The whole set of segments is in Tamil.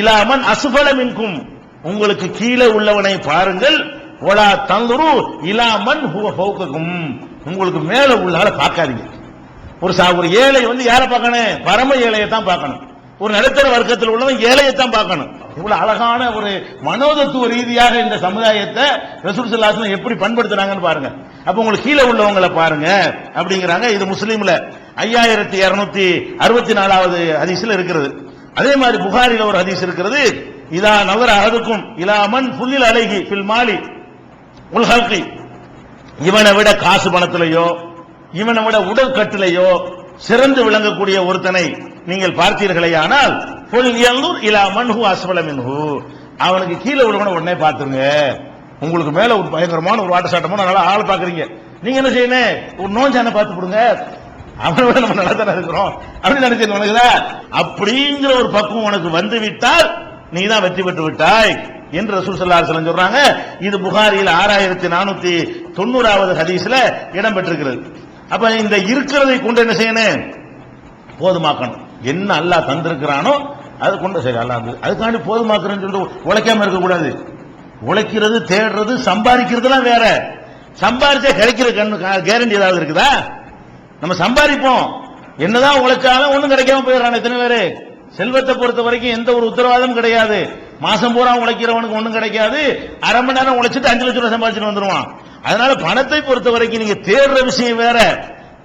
இலாமன் அசுபலம் மின்கும். உங்களுக்கு கீழே உள்ளவனை பாருங்கள். ஒலா தந்துரு இலாமன் ஹுவ உங்களுக்கு மேல உள்ளால பார்க்காதீங்க. ஒரு சா ஒரு ஏழை வந்து யாரை பார்க்கணும்? பரம ஏழையை தான் பார்க்கணும். ஒரு நடுத்தர வர்க்கத்தில் உள்ளவன் ஏழையை தான் பார்க்கணும். இவ்வளவு அழகான ஒரு மனோதத்துவ ரீதியாக இந்த சமுதாயத்தை ரசூல் எப்படி பண்படுத்துறாங்கன்னு பாருங்க. அப்ப உங்களுக்கு கீழே உள்ளவங்களை பாருங்க. அப்படிங்கிறாங்க. இது முஸ்லீம்ல ஐயாயிரத்தி இருநூத்தி அறுபத்தி நாலாவது அதிசல இருக்கிறது. அதே மாதிரி புகாரில் ஒரு ஹதீஸ் இருக்கிறது இதா நவர அழகுக்கும் இலாமன் புல்லில் அழகி பில் மாலி உல்ஹல்கி இவனை விட காசு பணத்திலேயோ இவனை விட உடல் கட்டிலையோ சிறந்து விளங்கக்கூடிய ஒருத்தனை நீங்கள் பார்த்தீர்களே ஆனால் புல் எல்லூர் இலா மன்ஹு அஸ்வல மின்ஹு அவனுக்கு கீழே விழுவன உடனே பார்த்துருங்க. உங்களுக்கு மேல ஒரு பயங்கரமான ஒரு வாட்ட சாட்டமோ நல்லா ஆள் பாக்குறீங்க நீங்க என்ன செய்யணும்? ஒரு நோஞ்சான பார்த்து விடுங்க அவனை விட நம்ம நல்லா தானே இருக்கிறோம். அப்படின்னு நினைச்சது உனக்குதா அப்படிங்கிற ஒரு பக்குவம் உனக்கு வந்து விட்டால் நீ தான் வெற்றி பெற்று விட்டாய் என்று ரசூல் சல்லா அலைஹி சொல்றாங்க. இது புகாரியில் ஆறாயிரத்தி நானூத்தி தொண்ணூறாவது ஹதீஸ்ல இடம் பெற்றிருக்கிறது. அப்ப இந்த இருக்கிறதை கொண்டு என்ன செய்யணும்? போதுமாக்கணும். என்ன அல்லாஹ் தந்திருக்கிறானோ அது கொண்டு சரி அல்லா அதுக்காண்டி போதுமாக்குறேன்னு சொல்லிட்டு உழைக்காம இருக்கக்கூடாது. உழைக்கிறது தேடுறது சம்பாதிக்கிறதுலாம் வேற. சம்பாதிச்சா கிடைக்கிற கண்ணு கேரண்டி ஏதாவது இருக்குதா? நம்ம சம்பாதிப்போம். என்னதான் உழைச்சாலும் ஒண்ணும் கிடைக்காம போயிடுறான் எத்தனை பேரு? செல்வத்தை பொறுத்த வரைக்கும் எந்த ஒரு உத்தரவாதமும் கிடையாது. மாசம் பூரா உழைக்கிறவனுக்கு ஒண்ணும் கிடைக்காது. அரை மணி நேரம் உழைச்சிட்டு அஞ்சு லட்சம் ரூபாய் சம்பாதிச்சுட்டு வந்துருவான். அதனால பணத்தை பொறுத்த வரைக்கும் நீங்க தேடுற விஷயம் வேற.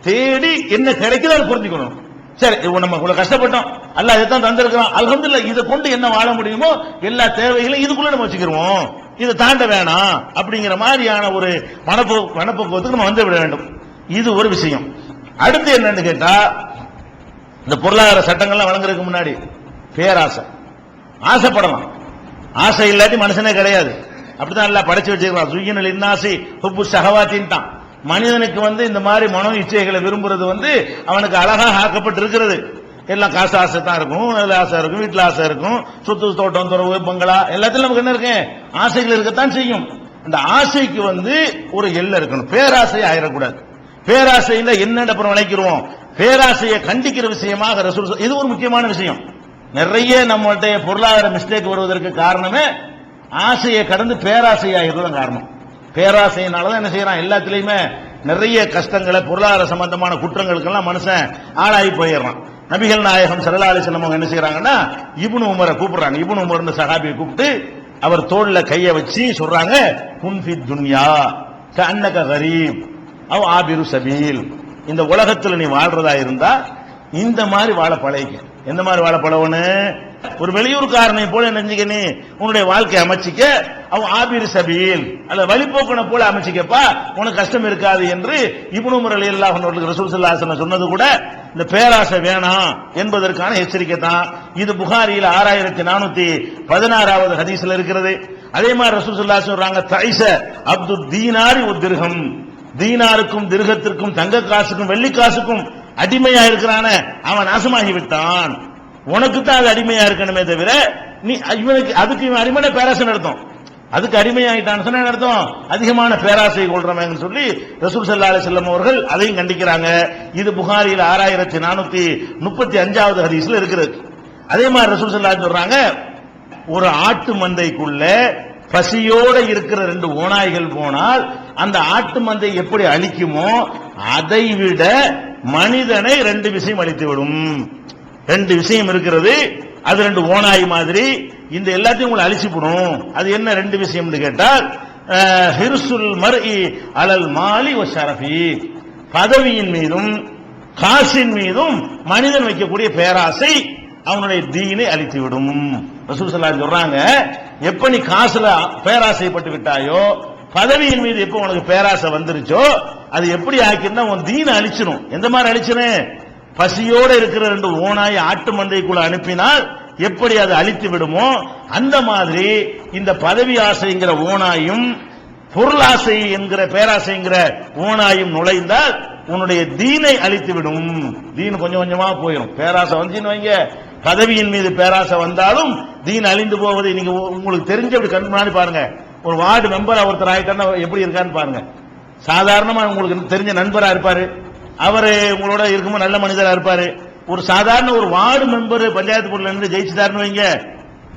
தேடி என்ன கிடைக்குதோ அதை புரிஞ்சுக்கணும். சரி இப்போ நம்ம இவ்வளவு கஷ்டப்பட்டோம். அல்ல இதைத்தான் தந்திருக்கிறோம் இல்லை இதை கொண்டு என்ன வாழ முடியுமோ எல்லா தேவைகளையும் இதுக்குள்ள நம்ம வச்சுக்கிருவோம். இதை தாண்ட வேணாம். அப்படிங்கிற மாதிரியான ஒரு மனப்போ மனப்போக்குவத்துக்கு நம்ம வந்து விட வேண்டும். இது ஒரு விஷயம். அடுத்து என்னன்னு கேட்டா இந்த பொருளாதார சட்டங்கள்லாம் வழங்குறதுக்கு முன்னாடி பேராசை. ஆசைப்படலாம். ஆசை இல்லாட்டி மனுஷனே கிடையாது. அப்படிதான் எல்லாம் படைச்சு வச்சிருக்கான் சுயினல் இன்னாசி ஹுப்பு ஷஹவாத்தின்ட்டான். மனிதனுக்கு வந்து இந்த மாதிரி மனோ இச்சைகளை விரும்புறது வந்து அவனுக்கு அழகாக ஆக்கப்பட்டு இருக்கிறது எல்லாம் காசு ஆசை தான் இருக்கும். நல்ல ஆசை இருக்கும். வீட்டில் ஆசை இருக்கும். சுத்து தோட்டம் துறவு பங்களா எல்லாத்திலும் நமக்கு என்ன இருக்கு? ஆசைகள் இருக்கத்தான் செய்யும். அந்த ஆசைக்கு வந்து ஒரு எல்லை இருக்கணும். பேராசை ஆயிடக்கூடாது. பேராசையில என்ன அப்புறம் நினைக்கிறோம் பேராசையை கண்டிக்கிற விஷயமாக ரசூல் சொல்- இது ஒரு முக்கியமான விஷயம். நிறைய நம்மள்ட்ட பொருளாதார மிஸ்டேக் வருவதற்கு காரணமே ஆசையை கடந்து பேராசை காரணம். பேராசையினாலதான் என்ன செய்யறான்? எல்லாத்துலயுமே நிறைய கஷ்டங்களை பொருளாதார சம்பந்தமான குற்றங்களுக்கெல்லாம் மனுஷன் ஆளாகி போயிடுறான். நபிகள் நாயகம் சல்லா அலிஸ்லாம் அவங்க என்ன செய்யறாங்கன்னா இபுனு உமரை கூப்பிடுறாங்க. இபுனு உமர்னு சஹாபியை கூப்பிட்டு அவர் தோல்ல கையை வச்சு சொல்றாங்க குன்ஃபி துன்யா கண்ணக கரீப். அவ் ஆபிரு சபீல். இந்த உலகத்துல நீ வாழ்றதா இருந்தா இந்த மாதிரி வாழ பழகிக்க. எந்த மாதிரி வாழ பழவனு ஒரு வெளியூர்காரனை போல நினைச்சுக்க நீ உன்னுடைய வாழ்க்கை அமைச்சிக்க. அவன் ஆபிர் சபீல். அல்ல வழிபோக்கனை போல அமைச்சிக்கப்பா. உனக்கு கஷ்டம் இருக்காது என்று இப்னு முரளி அல்லாஹ் ரசூல் சல்லாசன சொன்னது கூட இந்த பேராசை வேணாம் என்பதற்கான எச்சரிக்கை தான். இது புகாரியில் ஆறாயிரத்தி நானூத்தி பதினாறாவது ஹதீஸ்ல இருக்கிறது. அதே மாதிரி ரசூல் ஸல்லல்லாஹு சொல்றாங்க தைச அப்துல் தீனாரி உத்திருகம் தீனாருக்கும் திருகத்திற்கும் தங்க காசுக்கும் வெள்ளி காசுக்கும் அடிமையா இருக்கிறான அவன் நாசமாகி விட்டான் உனக்கு தான் அது அடிமையா இருக்கணுமே தவிர நீ இவனுக்கு அதுக்கு இவன் அடிமையான பேராசை நடத்தும் அதுக்கு அடிமையாயிட்டான்னு சொன்ன நடத்தும் அர்த்தம்? அதிகமான பேராசை கொள்றவங்கன்னு சொல்லி ரசூல் சல்லா செல்லம் அவர்கள் அதையும் கண்டிக்கிறாங்க. இது புகாரியில் ஆறாயிரத்தி நானூத்தி முப்பத்தி அஞ்சாவது ஹதீஸ்ல இருக்கிறது அதே மாதிரி ரசூல் சல்லா சொல்றாங்க ஒரு ஆட்டு மந்தைக்குள்ள பசியோட இருக்கிற ரெண்டு ஓநாய்கள் போனால் அந்த ஆட்டு மந்தை எப்படி அழிக்குமோ அதை விட மனிதனை ரெண்டு விஷயம் அழித்து விடும் ரெண்டு விஷயம் இருக்கிறது அது ரெண்டு ஓனாய் மாதிரி. இந்த எல்லாத்தையும் உங்களை அழிச்சுப்படும் அது என்ன ரெண்டு விஷயம்னு கேட்டால் அஹ், ஹிர்சுல் மர்இ அலல் மாலி வ ஷரஃபி. பதவியின் மீதும் காசின் மீதும் மனிதன் வைக்கக்கூடிய பேராசை அவனுடைய தீனை அழித்து விடும் ரசூல் சொல்றாங்க எப்ப நீ காசுல பேராசைப்பட்டு விட்டாயோ பதவியின் மீது எப்போ உனக்கு பேராசை வந்துருச்சோ அது எப்படி ஆக்கிருந்தா உன் தீன அழிச்சிடும் எந்த மாதிரி அழிச்சிடும் பசியோடு இருக்கிற ரெண்டு ஓனாய் ஆட்டு மந்தைக்குள்ள அனுப்பினால் எப்படி அது அழித்து விடுமோ அந்த மாதிரி இந்த பதவி ஆசைங்கிற ஓனாயும் பொருளாசை என்கிற பேராசைங்கிற ஓனாயும் நுழைந்தால் உன்னுடைய தீனை அழித்து விடும். தீன் கொஞ்சம் கொஞ்சமா போயிடும் பேராசை வந்து வைங்க. பதவியின் மீது பேராசை வந்தாலும் தீன் அழிந்து போவதை நீங்க உங்களுக்கு தெரிஞ்ச அப்படி கண் முன்னாடி பாருங்க. ஒரு வார்டு மெம்பர் ஒருத்தர் ஆயிட்டாருன்னா எப்படி இருக்கான்னு பாருங்க. சாதாரணமா உங்களுக்கு தெரிஞ்ச நண்பரா இருப்பாரு. அவர் உங்களோட இருக்கும்போது நல்ல மனிதரா இருப்பாரு. ஒரு சாதாரண ஒரு வார்டு மெம்பர் பஞ்சாயத்து பொருள் இருந்து ஜெயிச்சுட்டாருன்னு வைங்க.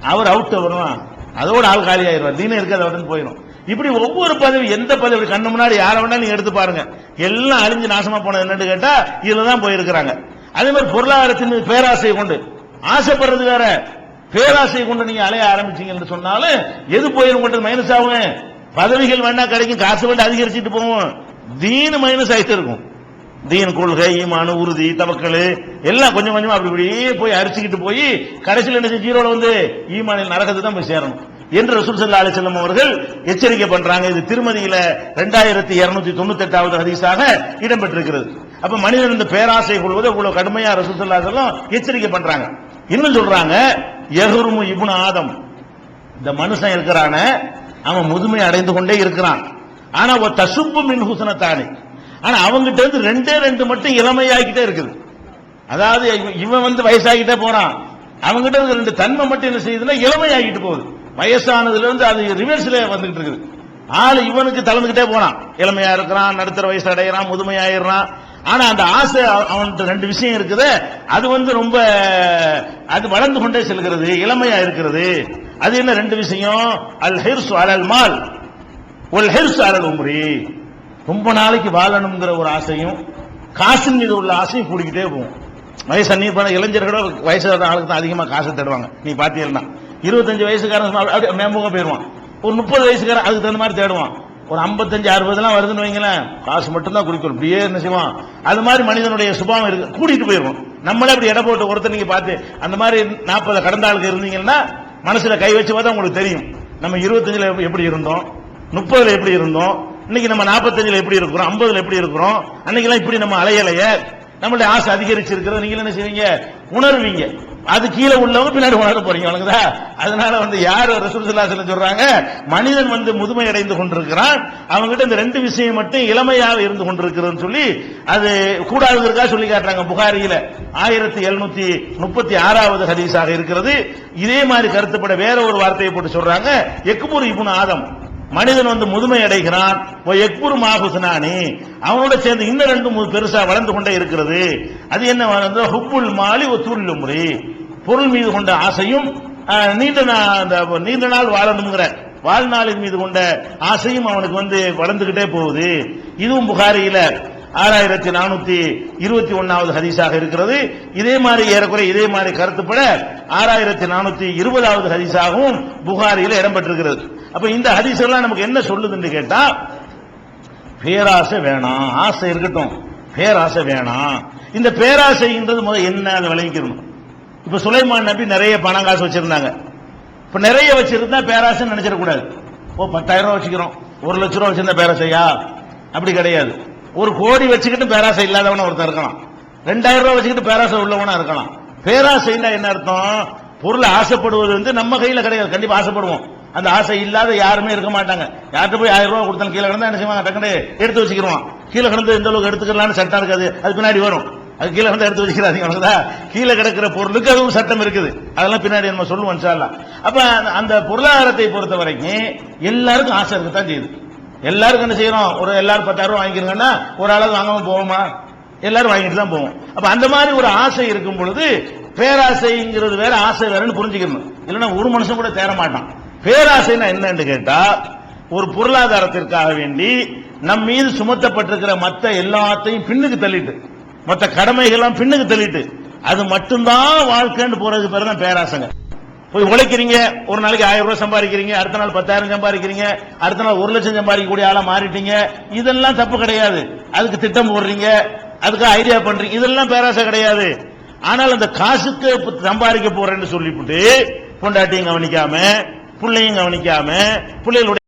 அவர் அவுட் வருவான். அதோட ஆள் காலி ஆயிடுவார். தீன இருக்காது அவருன்னு போயிடும் இப்படி ஒவ்வொரு பதவி எந்த பதவி கண்ணு முன்னாடி யாரை வேணா நீங்க எடுத்து பாருங்க. எல்லாம் அழிஞ்சு நாசமா போனது என்னன்னு கேட்டா இதுல தான் போயிருக்கிறாங்க. அதே மாதிரி பொருளாதாரத்தின் பேராசையை பேராசை கொண்டு ஆசைப்படுறது வேற. பேராசை கொண்டு நீங்க அலைய ஆரம்பிச்சீங்கன்னு சொன்னாலும் எது போயிரும் மைனஸ் ஆகும் பதவிகள் வேணா கிடைக்கும் காசு வேண்டாம் அதிகரிச்சுட்டு போவோம். தீனு மைனஸ் ஆகிட்டு இருக்கும். தீன் கொள்கை ஈமானு உறுதி தவக்கல் எல்லாம் கொஞ்சம் கொஞ்சமா அப்படி இப்படியே போய் அரிச்சுக்கிட்டு போய் கடைசியில் என்ன ஜீரோல வந்து ஈமானில் நரகத்துக்கு தான் போய் சேரணும். என்று ரசூல் சல்லா அலி செல்லம் அவர்கள் எச்சரிக்கை பண்றாங்க. இது திருமதியில ரெண்டாயிரத்தி இருநூத்தி தொண்ணூத்தி எட்டாவது ஹதீஸாக இடம்பெற்றிருக்கிறது. அப்ப மனிதன் இந்த பேராசை கொள்வது இவ்வளவு கடுமையா ரசூல் சல்லா எச்சரிக்கை பண்றாங்க. இன்னும் சொல்றாங்க யஹ்ருமு இபுன் ஆதம். இந்த மனுஷன் இருக்கிறான அவன் முதுமை அடைந்து கொண்டே இருக்கிறான். ஆனா ஒரு தசுப்பு மின் ஹுசனத்தானே ஆனா அவங்கிட்ட இருந்து ரெண்டே ரெண்டு மட்டும் இளமையாகிட்டே இருக்குது. அதாவது இவன் வந்து வயசாகிட்டே போறான். அவங்ககிட்ட இருந்து ரெண்டு தன்மை மட்டும் என்ன செய்யுதுன்னா இளமையாகிட்டு போகுது. வயசானதுல இருந்து அது ரிவர்ஸ்ல வந்துகிட்டு இருக்குது. ஆளு இவனுக்கு தளர்ந்துகிட்டே போனான். இளமையா இருக்கிறான் நடுத்தர வயசு அடையிறான் முதுமையாயிடுறான். ஆனா அந்த ஆசை அவன்கிட்ட ரெண்டு விஷயம் இருக்குது. அது வந்து ரொம்ப அது வளர்ந்து கொண்டே செல்கிறது இளமையா இருக்கிறது. அது என்ன ரெண்டு விஷயம்? அல் ஹிர்சு அலல் மால். ஒல் ஹிர்சு அலல் உம்ரி. ரொம்ப நாளைக்கு வாழணுங்கிற ஒரு ஆசையும் காசின் மீது உள்ள ஆசையும் கூடிக்கிட்டே போகும். வயசு நீ பண்ண இளைஞர்களோட வயசான ஆளுக்கு தான் அதிகமாக காசு தேடுவாங்க. நீ பார்த்தீங்கன்னா இருபத்தஞ்சு வயசுக்காரன் அப்படியே மேம்போக போயிடுவான். ஒரு முப்பது வயசுக்காரன் அதுக்கு தகுந்த மாதிரி தேடுவான். ஒரு 55 அறுபதுலாம் வருதுன்னு வைங்களேன். காசு மட்டும்தான் குறிக்கோள் இப்படியே என்ன செய்வான்? அது மாதிரி மனிதனுடைய சுபாவம் இருக்கு. கூட்டிட்டு போயிருவோம் நம்மளே அப்படி எடை போட்டு ஒருத்தர் நீங்க பார்த்து அந்த மாதிரி நாற்பது கடந்த ஆளுக்கு இருந்தீங்கன்னா மனசுல கை வச்சு பார்த்தா உங்களுக்கு தெரியும். நம்ம இருபத்தஞ்சுல எப்படி இருந்தோம்? முப்பதுல எப்படி இருந்தோம்? இன்னைக்கு நம்ம நாற்பத்தஞ்சுல எப்படி இருக்கிறோம்? ஐம்பதுல எப்படி இருக்கிறோம்? அன்னைக்கெல்லாம் இப்படி நம்ம அலையலைய. நம்மளுடைய ஆசை அதிகரிச்சிருக்கிறத நீங்க என்ன செய்வீங்க? உணர்வீங்க. அது கீழே உள்ளவங்க பின்னாடி உணர போறீங்க வழங்குதா அதனால வந்து யார் ரசூலுல்லாஹி சொல்றாங்க மனிதன் வந்து முதுமை அடைந்து கொண்டிருக்கிறான். அவங்ககிட்ட இந்த ரெண்டு விஷயம் மட்டும் இளமையாக இருந்து கொண்டிருக்கிறதுன்னு சொல்லி அது கூடாதுங்கிறதுக்காக சொல்லி காட்டுறாங்க புகாரியில. ஆயிரத்தி எழுநூத்தி முப்பத்தி ஆறாவது ஹதீஸாக இருக்கிறது. இதே மாதிரி கருத்துப்பட வேற ஒரு வார்த்தையை போட்டு சொல்றாங்க எக்குபூர் இபுன் ஆதம். மனிதன் வந்து முதுமை அடைகிறான். எக்புரு மாகுசனானி. அவனோட சேர்ந்து இன்னும் ரெண்டு மூணு பெருசா வளர்ந்து கொண்டே இருக்கிறது. அது என்ன வந்து ஹுப்புல் மாலி ஒத்துள்ள முறை பொருள் மீது கொண்ட ஆசையும் நீண்ட நா- அந்த நீண்ட நாள் வாழணுங்கிற வாழ்நாளின் மீது கொண்ட ஆசையும் அவனுக்கு வந்து வளர்ந்துகிட்டே போகுது. இதுவும் புகாரியில ஆறாயிரத்தி நானூத்தி இருபத்தி ஒன்னாவது ஹதீஸாக இருக்கிறது. இதே மாதிரி ஏறக்குறை இதே மாதிரி கருத்துப்பட ஆறாயிரத்தி நானூத்தி இருபதாவது ஹதீஸாகவும் புகாரியில இடம்பெற்றிருக்கிறது. அப்ப இந்த ஹதீஸ் எல்லாம் நமக்கு என்ன சொல்லுதுன்னு கேட்டா பேராசை வேணாம் ஆசை இருக்கட்டும். பேராசை வேணாம். இந்த பேராசைன்றது முதல் என்ன அதை விளங்கிக்கணும். இப்ப சுலைமான் நபி நிறைய பணம் காசு வச்சிருந்தாங்க. இப்ப நிறைய வச்சிருந்தா பேராசை நினைச்சிடக்கூடாது. ஓ பத்தாயிரம் ரூபா வச்சுக்கிறோம். ஒரு லட்ச ரூபா வச்சிருந்தா பேராசையா? அப்படி கிடையாது. ஒரு கோடி வச்சுக்கிட்டு பேராசை இல்லாதவன ஒருத்தன் இருக்கலாம். ரெண்டாயிரம் ரூபா வச்சுக்கிட்டு பேராசை உள்ளவனா இருக்கலாம். பேராசைன்னா என்ன அர்த்தம்? பொருளை ஆசைப்படுவது வந்து நம்ம கையில கிடையாது. கண்டிப்பா ஆசைப்படுவோம். அந்த ஆசை இல்லாத யாருமே இருக்க மாட்டாங்க. யார்கிட்ட போய் ஆயிரம் ரூபாய் கொடுத்தாலும் கீழே கிடந்தா என்ன செய்வாங்க? டக்குனு எடுத்து வச்சுக்கிறோம் கீழே கிடந்து எந்த அளவுக்கு எடுத்துக்கலாம்னு சட்டம் இருக்காது. அது பின்னாடி வரும். அது கீழே வந்து எடுத்து வச்சுக்கிறாதீங்க அவ்வளவுதா கீழே கிடக்கிற பொருளுக்கு அதுவும் சட்டம் இருக்குது. அதெல்லாம் பின்னாடி நம்ம சொல்லுவோம் சார்லாம் அப்போ அப்ப அந்த- அந்த பொருளாதாரத்தை பொறுத்த வரைக்கும் எல்லாருக்கும் ஆசை இருக்கத்தான் செய்யுது. எல்லாருக்கும் என்ன செய்யறோம் ஒரு எல்லாரும் பத்தாயிரம் வாங்கிக்கிறோங்கன்னா ஒரு அளவு வாங்காம போவோமா? எல்லாரும் வாங்கிட்டு தான் போவோம். அப்ப அந்த மாதிரி ஒரு ஆசை இருக்கும் பொழுது பேராசைங்கிறது வேற ஆசை வேறன்னு புரிஞ்சுக்கணும். இல்லைன்னா ஒரு மனுஷன் கூட தேர மாட்டான். பேராசைனா என்னன்னு கேட்டா ஒரு பொருளாதாரத்திற்காக வேண்டி நம் மீது சுமத்தப்பட்டிருக்கிற மற்ற எல்லாத்தையும் பின்னுக்கு தள்ளிட்டு மற்ற கடமைகள்லாம் பின்னுக்கு தள்ளிட்டு அது மட்டும்தான் வாழ்க்கைன்னு போறதுக்கு பேர் தான் பேராசைங்க. போய் உழைக்கிறீங்க ஒரு நாளைக்கு ஆயிரம் ரூபாய் சம்பாதிக்கிறீங்க அடுத்த நாள் பத்தாயிரம் சம்பாதிக்கிறீங்க அடுத்த நாள் ஒரு லட்சம் சம்பாதிக்கக்கூடிய ஆளா மாறிட்டீங்க இதெல்லாம் தப்பு கிடையாது. அதுக்கு திட்டம் போடுறீங்க அதுக்கு ஐடியா பண்றீங்க இதெல்லாம் பேராசை கிடையாது. ஆனால் அந்த காசுக்கு சம்பாதிக்க போறேன்னு சொல்லிவிட்டு பொண்டாட்டியும் கவனிக்காம பிள்ளையும் கவனிக்காம பிள்ளைகளுடைய